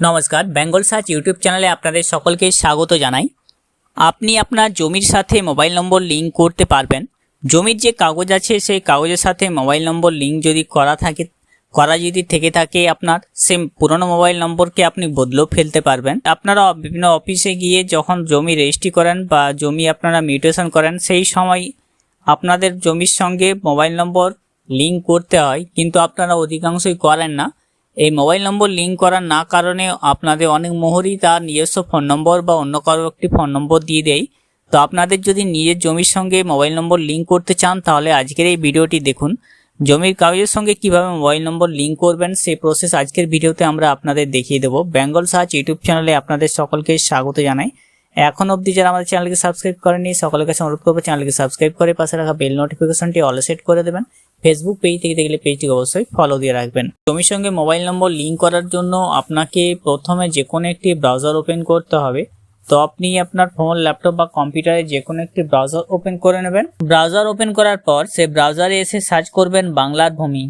নমস্কার, Bengal search YouTube চ্যানেলে আপনাদের সকলকে স্বাগত জানাই। আপনি আপনার জমির সাথে মোবাইল নম্বর লিঙ্ক করতে পারবেন। জমির যে কাগজ আছে, সেই কাগজের সাথে মোবাইল নম্বর লিঙ্ক যদি করা থাকে, করা যদি থেকে থাকে আপনার সে পুরনো মোবাইল নম্বরকে আপনি বদলেও ফেলতে পারবেন। আপনারা বিভিন্ন অফিসে গিয়ে যখন জমি রেজিস্ট্রি করেন বা জমি আপনারা মিউটেশন করেন, সেই সময় আপনাদের জমির সঙ্গে মোবাইল নম্বর লিঙ্ক করতে হয়, কিন্তু আপনারা অধিকাংশই করেন না। এই মোবাইল নম্বর লিঙ্ক করার না কারণে আপনাদের অনেক মোহরই তার নিজস্ব ফোন নম্বর বা অন্য কারও একটি ফোন নম্বর দিয়ে দেয়। তো আপনাদের যদি নিজের জমির সঙ্গে মোবাইল নম্বর লিঙ্ক করতে চান, তাহলে আজকের এই ভিডিওটি দেখুন। জমির কাগজের সঙ্গে কীভাবে মোবাইল নম্বর লিঙ্ক করবেন সেই প্রসেস আজকের ভিডিওতে আমরা আপনাদের দেখিয়ে দেবো। বেঙ্গল সার্চ ইউটিউব চ্যানেলে আপনাদের সকলকে স্বাগত জানাই। এখন অবধি যারা আমাদের চ্যানেলকে সাবস্ক্রাইব করেনি সকলের কাছে অনুরোধ করব চ্যানেলকে সাবস্ক্রাইব করে পাশে রাখা বেল নোটিফিকেশনটি অল সেট করে দেবেন। ফেসবুক পেজ থেকে দেখলে পেজটিকে অবশ্যই ফলো দিয়ে রাখবেন। জমির সঙ্গে মোবাইল নম্বর লিঙ্ক করার জন্য আপনাকে প্রথমে যে কোনো একটি ব্রাউজার ওপেন করতে হবে। তো আপনি আপনার ফোন ল্যাপটপ বা কম্পিউটারে যে কোনো একটি ব্রাউজার ওপেন করে নেবেন। ব্রাউজার ওপেন করার পর সে ব্রাউজারে এসে সার্চ করবেন বাংলার ভূমি।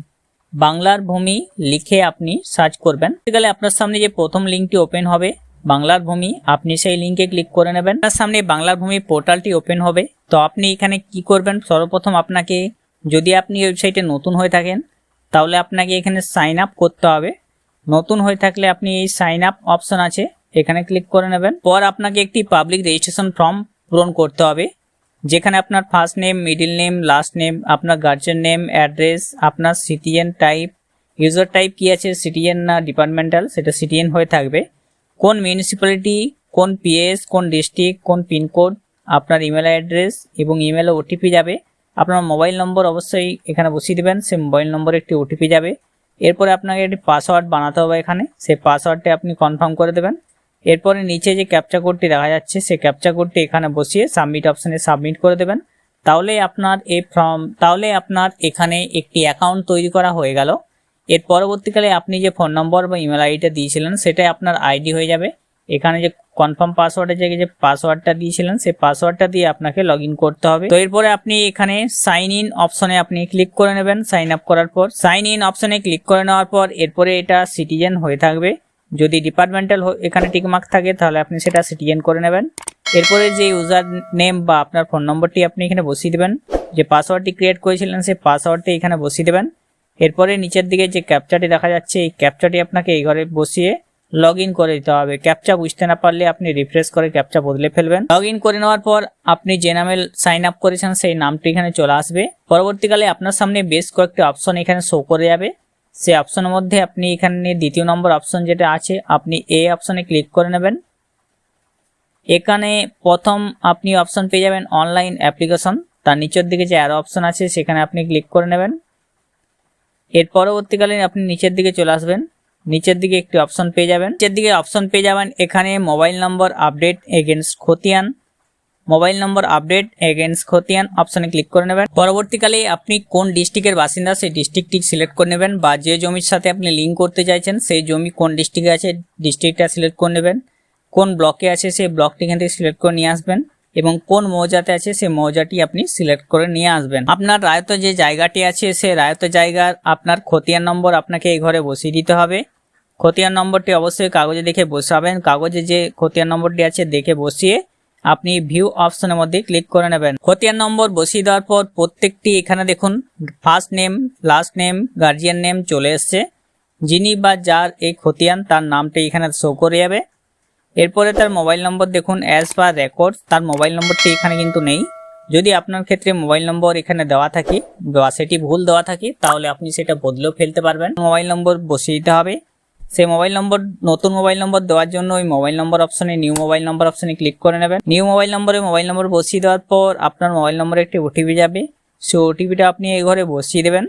বাংলার ভূমি লিখে আপনি সার্চ করবেন। গেলে আপনার সামনে যে প্রথম লিঙ্কটি ওপেন হবে, বাংলার ভূমি, আপনি সেই লিঙ্কে ক্লিক করে নেবেন। আপনার সামনে বাংলার ভূমি পোর্টালটি ওপেন হবে। তো আপনি এখানে কি করবেন? সর্বপ্রথম আপনাকে যদি আপনি ওয়েবসাইটে নতুন হয়ে থাকেন, তাহলে আপনাকে এখানে সাইন আপ করতে হবে। নতুন হয়ে থাকলে আপনি এই সাইন আপ অপশন আছে, এখানে ক্লিক করে নেবেন। পর আপনাকে একটি পাবলিক রেজিস্ট্রেশন ফর্ম পূরণ করতে হবে, যেখানে আপনার first name middle name last name আপনার গার্জেন নেম অ্যাড্রেস আপনার সিটিএন টাইপ ইউজার টাইপ কি আছে সিটিএন না ডিপার্টমেন্টাল সেটা সিটিএন হয়ে থাকবে। কোন মিউনিসিপ্যালিটি কোন পিএস কোন ডিস্ট্রিক্ট কোন পিনকোড আপনার ইমেল অ্যাড্রেস এবং ইমেলে ওটিপি যাবে। আপনার মোবাইল নম্বর অবশ্যই এখানে বসিয়ে দেবেন সে মোবাইল নম্বরে একটি ওটিপি যাবে। এরপরে আপনাকে একটি পাসওয়ার্ড বানাতে হবে এখানে, সেই পাসওয়ার্ডটি আপনি কনফার্ম করে দেবেন। এরপরে নিচে যে ক্যাপচা কোডটি দেখা যাচ্ছে, সেই ক্যাপচা কোডটি এখানে বসিয়ে সাবমিট অপশানে সাবমিট করে দেবেন। তাহলে আপনার এই ফর্ম তাহলে আপনার এখানে একটি অ্যাকাউন্ট তৈরি করা হয়ে গেল। এর পরবর্তীকালে আপনি যে ফোন নম্বর বা ইমেল আইডিটা দিয়েছিলেন, সেটাই আপনার আইডি হয়ে যাবে। এখানে যে কনফার্ম পাসওয়ার্ডের জায়গায় যে পাসওয়ার্ডটা দিয়েছিলেন, সেই পাসওয়ার্ডটা দিয়ে আপনাকে লগ করতে হবে। তো এরপরে আপনি এখানে সাইন ইন অপশনে আপনি ক্লিক করে নেবেন। সাইন আপ করার পর সাইন ইন অপশনে ক্লিক করে নেওয়ার পর, এরপরে এটা সিটিজেন হয়ে থাকবে। যদি ডিপার্টমেন্টাল এখানে টিকমার্ক থাকে, তাহলে আপনি সেটা সিটিজেন করে নেবেন। এরপরে যে ইউজার নেম বা আপনার ফোন নম্বরটি আপনি এখানে বসিয়ে দেবেন। যে পাসওয়ার্ডটি ক্রিয়েট করেছিলেন, সেই পাসওয়ার্ডটি এখানে বসিয়ে দেবেন। এরপরে নিচের দিকে যে ক্যাপচাটি দেখা যাচ্ছে, এই ক্যাপচাটি আপনাকে এই ঘরে বসিয়ে লগ ইন করে দিতে হবে। ক্যাপচা বুঝতে না পারলে আপনি রিফ্রেশ করে ক্যাপচা বদলে ফেলবেন। লগ করে নেওয়ার পর আপনি যে নামে সাইন আপ করেছেন সেই নামটি এখানে চলে আসবে। পরবর্তীকালে আপনার সামনে বেশ কয়েকটি অপশন এখানে শো করে যাবে। সেই অপশনের মধ্যে আপনি এখানে দ্বিতীয় নম্বর অপশন যেটা আছে, আপনি এই অপশনে ক্লিক করে নেবেন। এখানে প্রথম আপনি অপশন পেয়ে যাবেন অনলাইন অ্যাপ্লিকেশন তার নিচের দিকে যে অ্যারো অপশন আছে, সেখানে আপনি ক্লিক করে নেবেন। এর পরবর্তীকালে আপনি নিচের দিকে চলে আসবেন। নিচের দিকে একটি অপশন পেয়ে যাবেন। নিচের দিকে অপশন পেয়ে যাবেন, এখানে মোবাইল নম্বর আপডেট এগেনস্ট খতিয়ান। মোবাইল নম্বর আপডেট এগেনস্ট খতিয়ান অপশনে ক্লিক করে নেবেন। পরবর্তীকালে আপনি কোন ডিস্ট্রিক্টের বাসিন্দা, সেই ডিস্ট্রিক্টটি সিলেক্ট করে নেবেন বা যে জমির সাথে আপনি লিঙ্ক করতে চাইছেন, সেই জমি কোন ডিস্ট্রিক্টে আছে ডিস্ট্রিক্টটা সিলেক্ট করে নেবেন। কোন ব্লকে আছে, সেই ব্লকটি এখান থেকে সিলেক্ট করে নিয়ে আসবেন এবং কোন মৌজাতে আছে, সেই মৌজাটি আপনি সিলেক্ট করে নিয়ে আসবেন। আপনার রায়ত যে জায়গাটি আছে সে রায়ত জায়গার আপনার খতিয়ান নম্বর আপনাকে এই ঘরে বসিয়ে দিতে হবে। খতিয়ান নম্বরটি অবশ্যই কাগজে দেখে বসাবেন। কাগজে যে খতিয়ান নম্বরটি আছে, দেখে বসিয়ে আপনি ভিউ অপশনের মধ্যে ক্লিক করে নেবেন। খতিয়ান নম্বর বসিয়ে দেওয়ার পর প্রত্যেকটি এখানে দেখুন first name last name guardian name চলে এসছে। যিনি বা যার এই খতিয়ান, তার নামটি এখানে শো করে যাবে। এরপরে তার মোবাইল নম্বর দেখুন অ্যাজ পার রেকর্ড তার মোবাইল নম্বরটি এখানে কিন্তু নেই। যদি আপনার ক্ষেত্রে মোবাইল নম্বর এখানে দেওয়া থাকে বা সেটি ভুল দেওয়া থাকে, তাহলে আপনি সেটা বদলেও ফেলতে পারবেন। মোবাইল নম্বর বসিয়ে দিতে হবে। সেই মোবাইল নম্বর নতুন মোবাইল নম্বর দেওয়ার জন্য ওই মোবাইল নম্বর অপশনে নিউ মোবাইল নম্বর অপশনে ক্লিক করে নেবেন। নিউ মোবাইল নম্বরে মোবাইল নম্বর বসিয়ে দেওয়ার পর আপনার মোবাইল নম্বরে একটি ওটিপি যাবে। সেই ওটিপিটা আপনি এই ঘরে বসিয়ে দেবেন।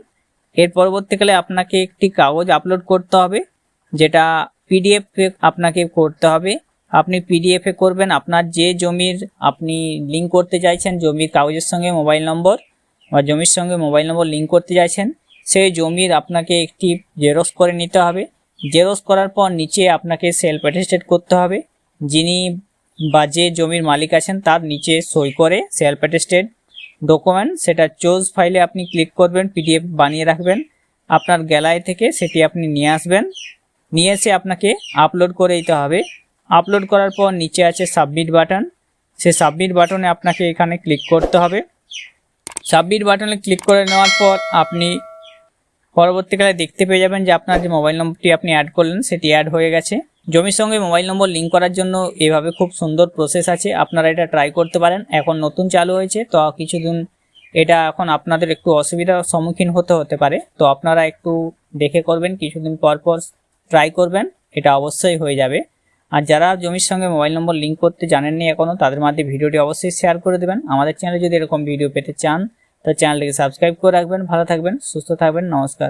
এর পরবর্তীকালে আপনাকে একটি কাগজ আপলোড করতে হবে, যেটা পিডিএফ আপনাকে করতে হবে। আপনি পিডিএফে করবেন, আপনার যে জমির আপনি লিঙ্ক করতে চাইছেন, জমির কাগজের সঙ্গে মোবাইল নম্বর বা জমির সঙ্গে মোবাইল নম্বর লিঙ্ক করতে চাইছেন, সেই জমির আপনাকে একটি জেরক্স করে নিতে হবে। জেরক্স করার পর নিচে আপনাকে সেলফ অ্যাটেস্টেড করতে হবে। যিনি বা যে জমির মালিক আছেন, তার নিচে সই করে সেলফ অ্যাটেস্টেড ডকুমেন্ট, সেটা চোজ ফাইলে আপনি ক্লিক করবেন, পিডিএফ বানিয়ে রাখবেন। আপনার গ্যালারি থেকে সেটি আপনি নিয়ে আসবেন। নিয়ে এসে আপনাকে আপলোড করে দিতে হবে। আপলোড করার পর নিচে আছে সাবমিট বাটন। সে সাবমিট বাটনে আপনাকে এখানে ক্লিক করতে হবে। সাবমিট বাটনে ক্লিক করে নেওয়ার পর আপনি পরবর্তীকালে দেখতে পেয়ে যাবেন যে আপনার যে মোবাইল নম্বরটি আপনি অ্যাড করলেন, সেটি অ্যাড হয়ে গেছে। জমির সঙ্গে মোবাইল নম্বর লিঙ্ক করার জন্য এভাবে খুব সুন্দর প্রসেস আছে। আপনারা এটা ট্রাই করতে পারেন। এখন নতুন চালু হয়েছে, তো কিছুদিন এটা এখন আপনাদের একটু অসুবিধার সম্মুখীন হতে হতে পারে। তো আপনারা একটু দেখে করবেন, কিছুদিন পর পর ট্রাই করবেন, এটা অবশ্যই হয়ে যাবে। আর যারা জমির সঙ্গে মোবাইল নম্বর লিঙ্ক করতে জানেননি এখনও তাদের মধ্যে ভিডিওটি অবশ্যই শেয়ার করে দেবেন। আমাদের চ্যানেলে যদি এরকম ভিডিও পেতে চান, তো চ্যানেলটিকে সাবস্ক্রাইব করে রাখবেন। ভালো থাকবেন, সুস্থ থাকবেন, নমস্কার।